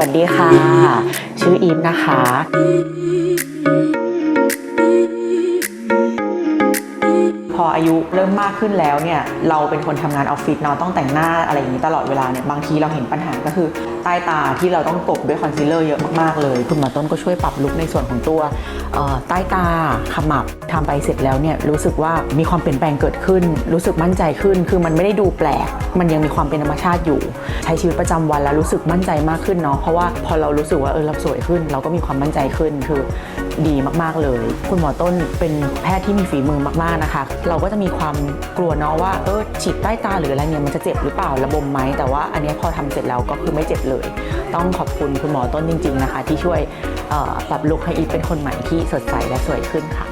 วัสดีค่ะ ชื่ออีฟนะคะพออายุเริ่มมากขึ้นแล้วเนี่ย เราเป็นคนทำงานออฟฟิศเนาะต้องแต่งหน้าอะไรอย่างนี้ตลอดเวลาเนี่ย บางทีเราเห็นปัญหาก็คือ ใต้ตาที่เราต้องกบด้วยคอนซีลเลอร์เยอะมากๆเลย คุณหมอต้นก็ช่วยปรับลุกในส่วนของตัวใต้ตาขมับทำไปเสร็จแล้วเนี่ยรู้สึกว่ามีความเปลี่ยนแปลงเกิดขึ้น รู้สึกมั่นใจขึ้น คือมันไม่ได้ดูแปลก มันยังมีความเป็นธรรมชาติอยู่ ใช้ชีวิตประจำวันแล้วรู้สึกมั่นใจมากขึ้นเนาะเพราะว่าพอเรารู้สึกว่าเออเราสวยขึ้น เราก็มีความมั่นใจขึ้นคือ ดีมากๆเลย คุณหมอต้นเป็นแพทย์ที่มีฝีมือมากๆนะคะ เราก็จะมีความกลัวเนาะว่าเออฉีดใต้ตาหรืออะไรเนี่ยมันจะเจ็บหรือเปล่าระบมไหมแต่ว่าอันนี้พอทำเสร็จแล้วก็คือไม่เจ็บเลย ต้องขอบคุณคุณหมอต้นจริง ๆนะคะ ที่ช่วยปรับลุคให้อีฟเป็นคนใหม่ที่สดใสและสวยขึ้นค่ะ